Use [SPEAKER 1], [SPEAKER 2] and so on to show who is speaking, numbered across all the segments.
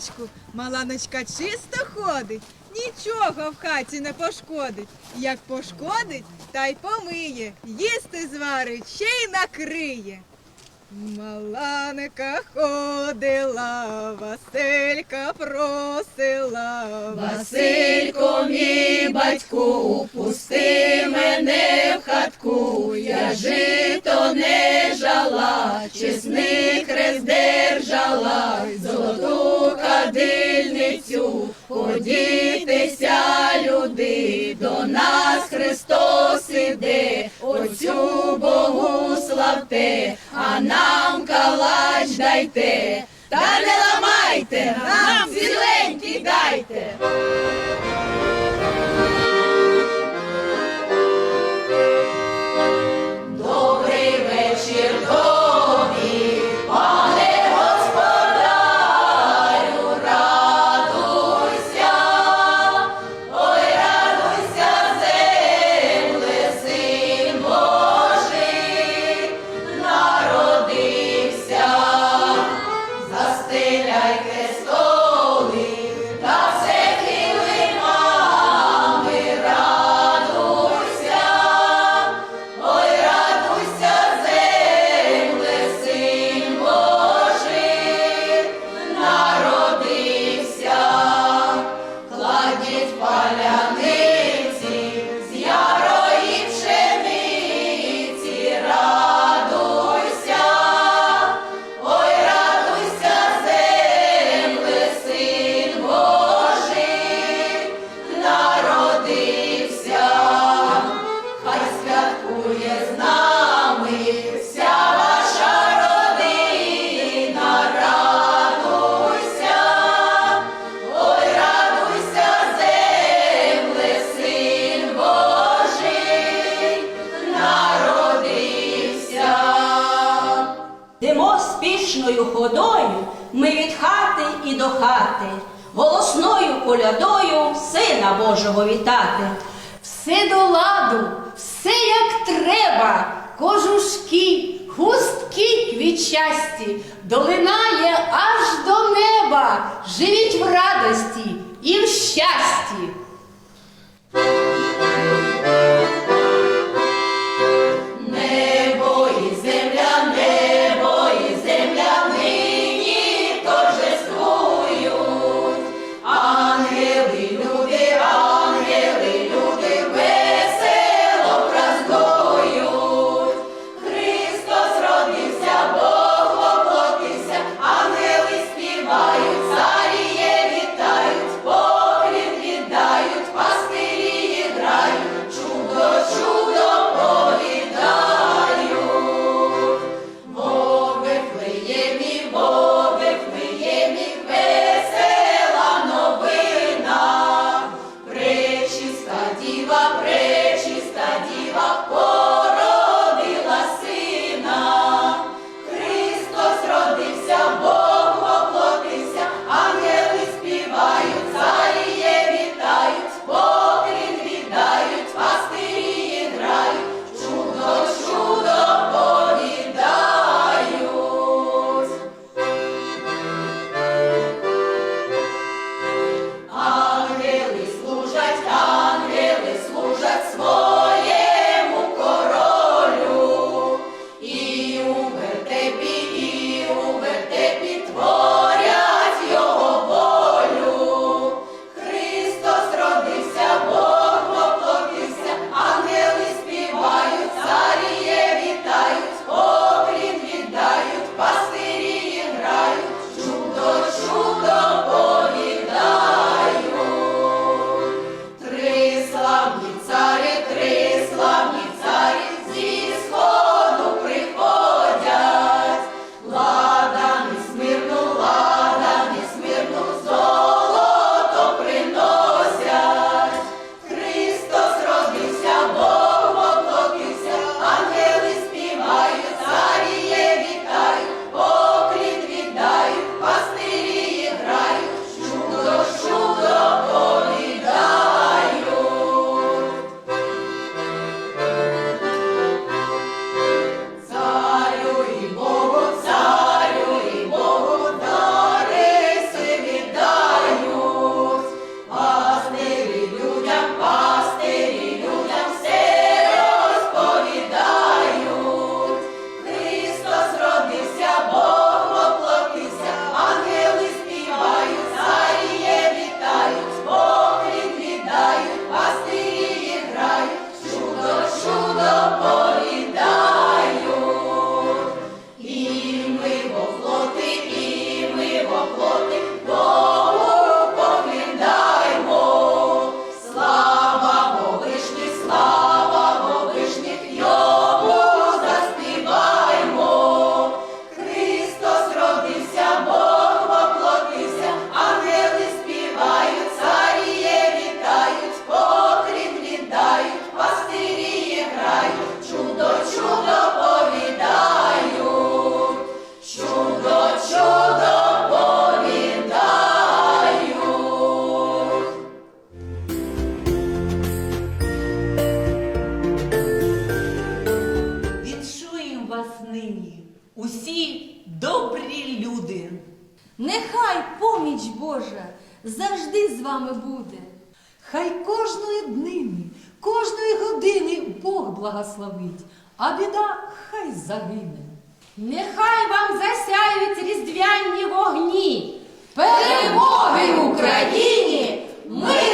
[SPEAKER 1] раночку маланочка чисто ходить, нічого в хаті не пошкодить. Як пошкодить, та й помиє, їсти зварить, ще й накриє. Маланика ходила, Василька просила.
[SPEAKER 2] Василько, мій батьку, пусти мене в хатку, я жито не жала, чесний хрест держала, золоту кадильницю, подітися, люди, до нас Христос іде, оцю Богу славте, а нам калач дайте, та не ламайте, нам ціленький дайте.
[SPEAKER 3] Спішною ходою ми від хати і до хати, голосною колядою Сина Божого вітати.
[SPEAKER 4] Все до ладу, кожушки, хустки квітчасті, долинає аж до неба, живіть в радості і в щасті.
[SPEAKER 5] Нехай поміч Божа завжди з вами буде.
[SPEAKER 6] Хай кожної днини, кожної години Бог благословить, а біда хай загине.
[SPEAKER 2] Нехай вам засяють різдвяні вогні. Перемоги Україні! Миру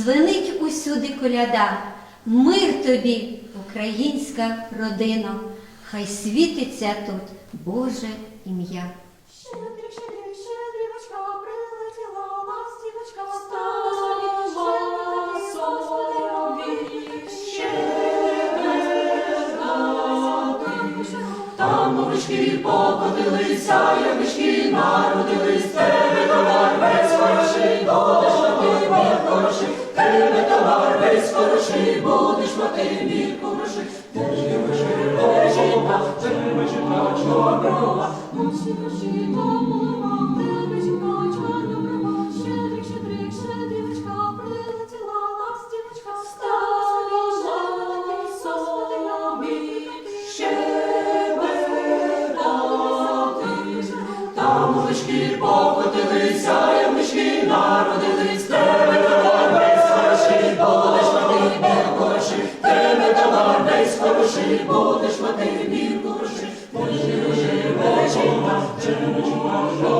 [SPEAKER 7] дзвенить усюди коляда. Мир тобі, українська родина, хай світиться тут Боже ім'я.
[SPEAKER 2] Щедрик, щедрик, щедрівочка, прилетіла ластівочка,
[SPEAKER 8] Там мовички покотилися, ямички народились, тебе товар весь хороший, мір хороший, тебе товар весь хороший, будеш мати мір хороший. Ти ж вишивай, жінка, ти вишивай, чорнова,
[SPEAKER 2] Ночі
[SPEAKER 8] хороший, будеш мати мір хороший. Ти живе жінка, жінка, чорнова,